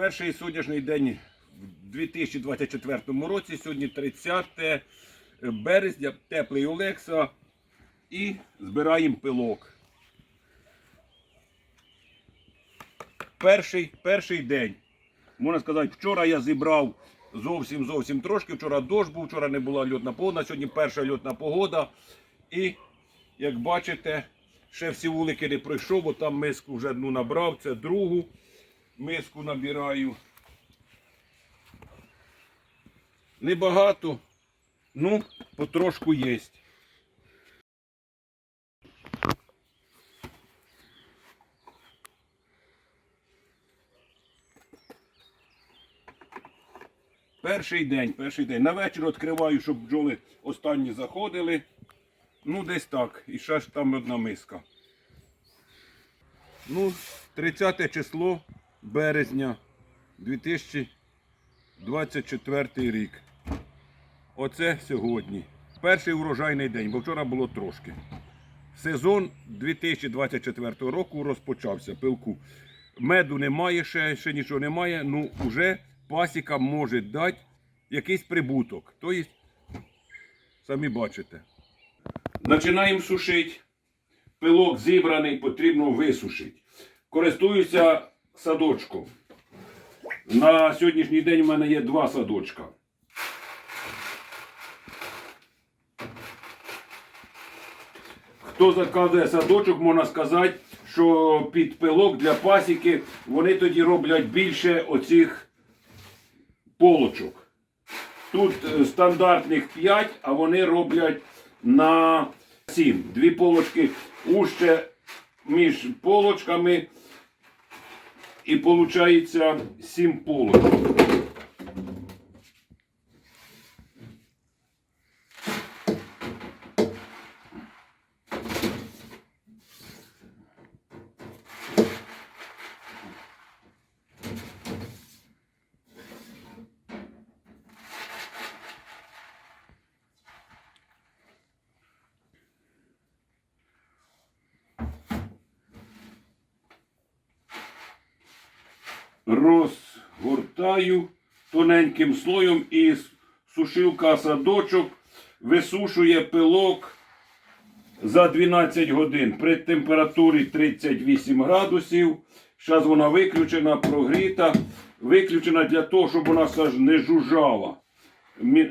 Перший сонячний день в 2024 році, сьогодні 30 березня, теплий Олекса і збираємо пилок. Перший, перший день. Можна сказати, вчора я зібрав зовсім зовсім трошки. Вчора дощ був, вчора не була льотна погода, сьогодні перша льотна погода. І, як бачите, ще всі вулики не пройшов, бо там миску вже одну набрав, це другу миску набираю. Небагато, ну, потрошку є. Перший день, перший день. На вечір відкриваю, щоб бджоли останні заходили. Ну, десь так. І ще ж там одна миска. Ну, 30 число березня 2024 рік. Оце сьогодні. Перший урожайний день, бо вчора було трошки. Сезон 2024 року розпочався пилку. Меду немає, ще, ще нічого немає. Ну, вже пасіка може дати якийсь прибуток. Тобто, самі бачите. Починаємо сушити. Пилок зібраний, потрібно висушити. Користуюся садочком. На сьогоднішній день у мене є два садочка. Хто заказує садочок, можна сказати, що під пилок для пасіки вони тоді роблять більше оцих полочок. Тут е, стандартних 5, а вони роблять на 7. Дві полочки уще між полочками. І виходить 7 полочок. Розгортаю тоненьким слоєм і сушилка садочок висушує пилок за 12 годин при температурі 38 градусів. Зараз вона виключена, прогріта. Виключена для того, щоб вона не жужжала.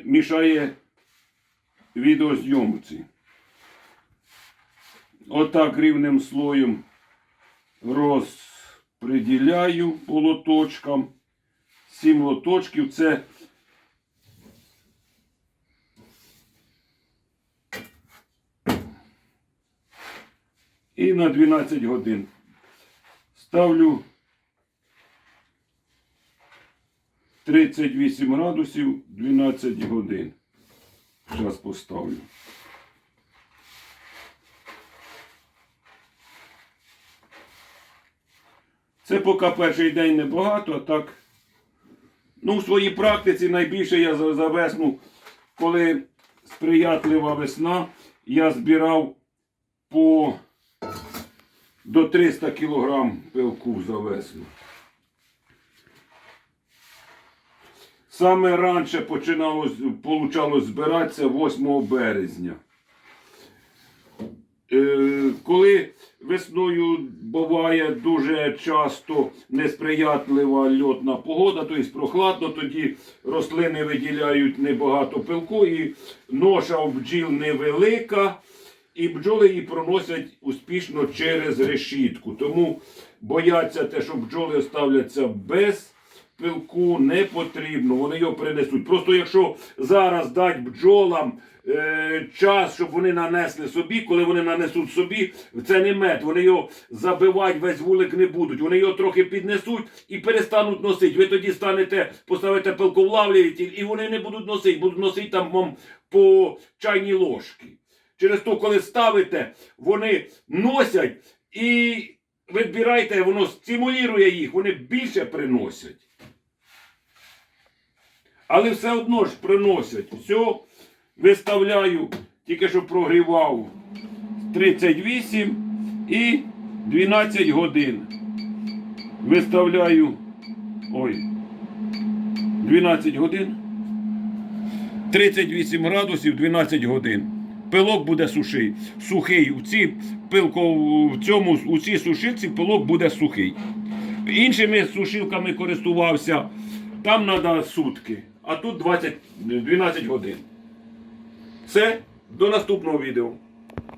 Мішає відеозйомці. Отак рівним слоєм розподіляю по лоточкам. Сім лоточків це і на 12 годин. Ставлю 38 градусів 12 годин. Зараз поставлю. Це поки перший день небагато, а так. Ну, в своїй практиці найбільше я за, за весну, коли сприятлива весна, я збирав по до 300 кг пилку за весну. Саме раніше починалось, получалось збиратися 8 березня. Е, коли весною буває дуже часто несприятлива льотна погода, тобто прохладно, тоді рослини виділяють небагато пилку і ноша у бджіл невелика, і бджоли її проносять успішно через решітку. Тому бояться те, що бджоли ставляться без пилку не потрібно, вони його принесуть. Просто якщо зараз дати бджолам е, час, щоб вони нанесли собі, коли вони нанесуть собі, це не мед, вони його забивати весь вулик не будуть. Вони його трохи піднесуть і перестануть носити. Ви тоді станете, поставите пилковлавлюватель, і вони не будуть носити, будуть носити там вам по чайній ложки. Через то, коли ставите, вони носять і відбирайте, воно стимулює їх, вони більше приносять. Але все одно ж приносять. Все, виставляю, тільки що прогрівав 38 і 12 годин. Виставляю Ой. 12 годин. 38 градусів 12 годин. Пилок буде сухий. Сухий. У, ці пилко, в цьому, у цій сушилці пилок буде сухий. Іншими сушилками користувався. Там треба сутки, а тут 20, 12 годин. Все, до наступного відео.